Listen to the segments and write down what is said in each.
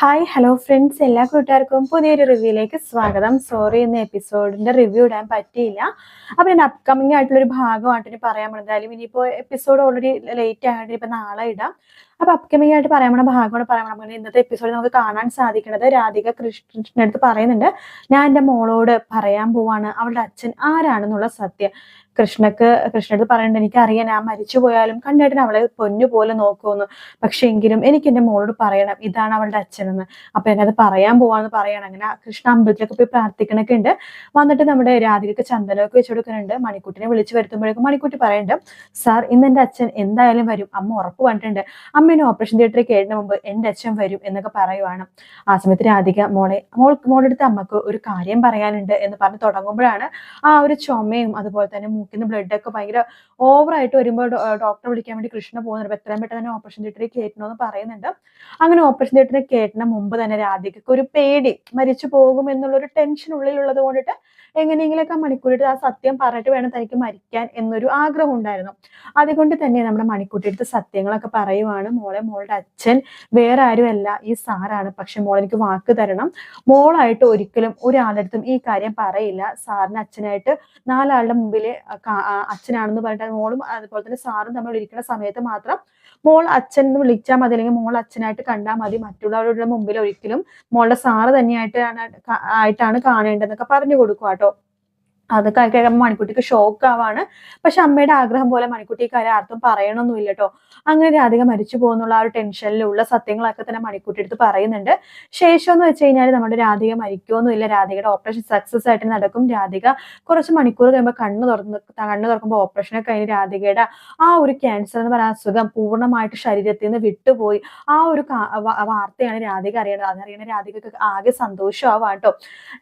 Hi hello friends എല്ലാ കൂട്ടുകാർക്കും പുതിയൊരു റിവ്യൂയിലേക്ക് സ്വാഗതം. സോറി എന്ന എപ്പിസോഡിന്റെ റിവ്യൂ ഇടാൻ പറ്റിയില്ല. അപ്പൊ ഞാൻ അപ്കമിങ് ആയിട്ടുള്ള ഒരു ഭാഗമായിട്ട് പറയാൻ പോണത് എന്തായാലും ഇനിയിപ്പോ എപ്പിസോഡ് ഓൾറെഡി ലേറ്റ് ആയതുകൊണ്ട് ഇപ്പൊ നാളെ ഇടാം. അപ്പൊ അപ്കമിംഗ് ആയിട്ട് ഭാഗമാണ് പറയാൻ പോണ ഇന്നത്തെ എപ്പിസോഡിൽ നമുക്ക് കാണാൻ സാധിക്കുന്നത് രാധിക കൃഷ്ണന്റെ അടുത്ത് പറയുന്നുണ്ട്. ഞാൻ എന്റെ മോളോട് പറയാൻ പോവാണ്. അവളുടെ അച്ഛൻ ആരാണെന്നുള്ള സത്യം. കൃഷ്ണക്ക് കൃഷ്ണടുത്ത് പറയുന്നുണ്ട് എനിക്കറിയാൻ ഞാൻ മരിച്ചു പോയാലും കണ്ടേട്ടൻ അവളെ പൊന്നു പോലെ നോക്കുമെന്ന്. പക്ഷെ എങ്കിലും എനിക്ക് എന്റെ മോളോട് പറയണം. ഇതാണ് അവളുടെ അച്ഛനെന്ന്. അപ്പൊ അത് പറയാൻ പോവാന്ന് പറയണം. അങ്ങനെ കൃഷ്ണ അമ്പലത്തിലൊക്കെ പോയി പ്രാർത്ഥിക്കണൊക്കെ ഉണ്ട്. വന്നിട്ട് നമ്മുടെ രാധികക്ക് ചന്ദനമൊക്കെ വെച്ച് കൊടുക്കുന്നുണ്ട്. മണിക്കുട്ടിനെ വിളിച്ചു വരുത്തുമ്പോഴേക്കും മണിക്കുട്ടി പറയുന്നുണ്ട് സാർ ഇന്ന് എന്റെ അച്ഛൻ എന്തായാലും വരും. അമ്മ ഉറപ്പ് പറഞ്ഞിട്ടുണ്ട് അമ്മേനെ ഓപ്പറേഷൻ തിയേറ്ററിൽ കയറുന്ന മുമ്പ് എന്റെ അച്ഛൻ വരും എന്നൊക്കെ പറയുവാണ്. ആ സമയത്ത് രാധിക മോളെ മോൾ മോളെടുത്ത് അമ്മയ്ക്ക് ഒരു കാര്യം പറയാനുണ്ട് എന്ന് പറഞ്ഞ് തുടങ്ങുമ്പോഴാണ് ആ ഒരു ചുമയും അതുപോലെ തന്നെ മൂക്കിന്ന് ബ്ലഡ് ഒക്കെ ഭയങ്കര ഓവറായിട്ട് വരുമ്പോൾ ഡോക്ടറെ വിളിക്കാൻ വേണ്ടി കൃഷ്ണ പോകുന്നുണ്ട്. എത്രയും പെട്ടെന്ന് തന്നെ ഓപ്പറേഷൻ തിയേറ്ററിൽ കയറ്റണമെന്ന് പറയുന്നുണ്ട്. അങ്ങനെ ഓപ്പറേഷൻ തിയേറ്ററിൽ കയറ്റുന്ന മുമ്പ് തന്നെ രാധികക്ക് ഒരു പേടി. മരിച്ചു പോകും എന്നുള്ള ഒരു ടെൻഷൻ ഉള്ളിലുള്ളത് കൊണ്ടിട്ട് എങ്ങനെയെങ്കിലൊക്കെ മണിക്കൂട്ടിട്ട് ആ സത്യം പറഞ്ഞിട്ട് വേണം തനിക്ക് മരിക്കാൻ എന്നൊരു ആഗ്രഹം ഉണ്ടായിരുന്നു. അതുകൊണ്ട് തന്നെ നമ്മുടെ മണിക്കൂട്ടിയെടുത്ത് സത്യങ്ങളൊക്കെ പറയുവാണ് മോളെ മോളുടെ അച്ഛൻ വേറെ ആരുമല്ല ഈ സാറാണ്. പക്ഷെ മോൾ എനിക്ക് വാക്ക് തരണം. മോളായിട്ട് ഒരിക്കലും ഒരാളടുത്തും ഈ കാര്യം പറയില്ല. സാറിന് അച്ഛനായിട്ട് നാലാളുടെ മുമ്പിൽ അച്ഛനാണെന്ന് പറഞ്ഞിട്ട് മോളും അതുപോലെ തന്നെ സാറും തമ്മിൽ ഇരിക്കുന്ന സമയത്ത് മാത്രം മോൾ അച്ഛൻ എന്ന് വിളിച്ചാൽ മതി. അല്ലെങ്കിൽ മോൾ അച്ഛനായിട്ട് കണ്ടാൽ മതി. മറ്റുള്ളവരുടെ മുമ്പിൽ ഒരിക്കലും മോളുടെ സാറ് തന്നെയായിട്ടാണ് ആയിട്ടാണ് കാണേണ്ടതെന്നൊക്കെ പറഞ്ഞു കൊടുക്കുക കേട്ടോ. അത് കേൾക്കുമ്പോൾ മണിക്കുട്ടിക്ക് ഷോക്ക് ആവാണ് പക്ഷെ അമ്മയുടെ ആഗ്രഹം പോലെ മണിക്കുട്ടി കാര്യം ആർക്കും പറയണമൊന്നുമില്ല കേട്ടോ അങ്ങനെ രാധിക മരിച്ചു പോകുന്നുള്ള ആ ഒരു ടെൻഷനിലുള്ള സത്യങ്ങളൊക്കെ തന്നെ മണിക്കുട്ടി എടുത്ത് പറയുന്നുണ്ട്. ശേഷം എന്ന് വെച്ച് കഴിഞ്ഞാൽ നമ്മുടെ രാധിക മരിക്കുമൊന്നുമില്ല രാധികയുടെ ഓപ്പറേഷൻ സക്സസ് ആയിട്ട് നടക്കും. രാധിക കുറച്ച് മണിക്കൂർ കഴിയുമ്പോൾ കണ്ണ് തുറന്ന് കണ്ണ് തുറക്കുമ്പോൾ ഓപ്പറേഷനൊക്കെ കഴിഞ്ഞ് രാധികയുടെ ആ ഒരു ക്യാൻസർ എന്ന് പറയുന്ന അസുഖം പൂർണമായിട്ട് ശരീരത്തിൽ നിന്ന് വിട്ടുപോയി. ആ ഒരു വാർത്തയാണ് രാധിക അറിയണത് അതറിയണ രാധികക്ക് ആകെ സന്തോഷമാവാം കേട്ടോ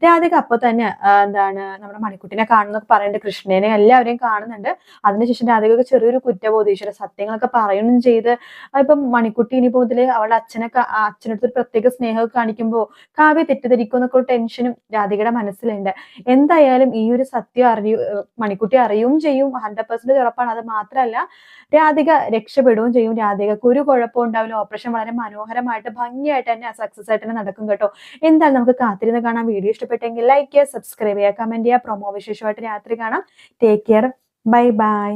രാധിക അപ്പൊ തന്നെ എന്താണ് നമ്മുടെ മണിക്കുട്ടി കൃഷ്ണനെ കാണുന്നൊക്കെ പറയുന്നുണ്ട്. കൃഷ്ണനെ എല്ലാവരെയും കാണുന്നുണ്ട്. അതിനുശേഷം രാധികക്ക് ചെറിയൊരു കുറ്റബോധം ഈശ്വര സത്യങ്ങളൊക്കെ പറയുകയും ചെയ്ത്. ഇപ്പം മണിക്കുട്ടി ഇനി മുതൽ അവളുടെ അച്ഛനെ അച്ഛനടുത്ത് ഒരു പ്രത്യേക സ്നേഹമൊക്കെ കാണിക്കുമ്പോൾ കാവ്യ തെറ്റിദ്ധരിക്കും എന്നൊക്കെ ടെൻഷനും രാധികയുടെ മനസ്സിലുണ്ട്. എന്തായാലും ഈ ഒരു സത്യം അറിയൂ മണിക്കുട്ടി അറിയും ചെയ്യും. ഹൺഡ്രഡ് പെർസെന്റ് ഉറപ്പാണ്. അത് മാത്രമല്ല രാധിക രക്ഷപ്പെടുകയും ചെയ്യും. രാധികക്ക് ഒരു കുഴപ്പം ഉണ്ടാവില്ല. ഓപ്പറേഷൻ വളരെ മനോഹരമായിട്ട് ഭംഗിയായിട്ട് തന്നെ സക്സസ് ആയിട്ട് തന്നെ നടക്കും കേട്ടോ. എന്തായാലും നമുക്ക് കാത്തിരുന്ന് കാണാൻ വീഡിയോ ഇഷ്ടപ്പെട്ടെങ്കിൽ ലൈക്ക് ചെയ്യുക സബ്സ്ക്രൈബ് ചെയ്യുക കമന്റ് ചെയ്യുക പ്രൊമോ വിശേഷമായിട്ട് രാത്രി കാണാം. Take care bye bye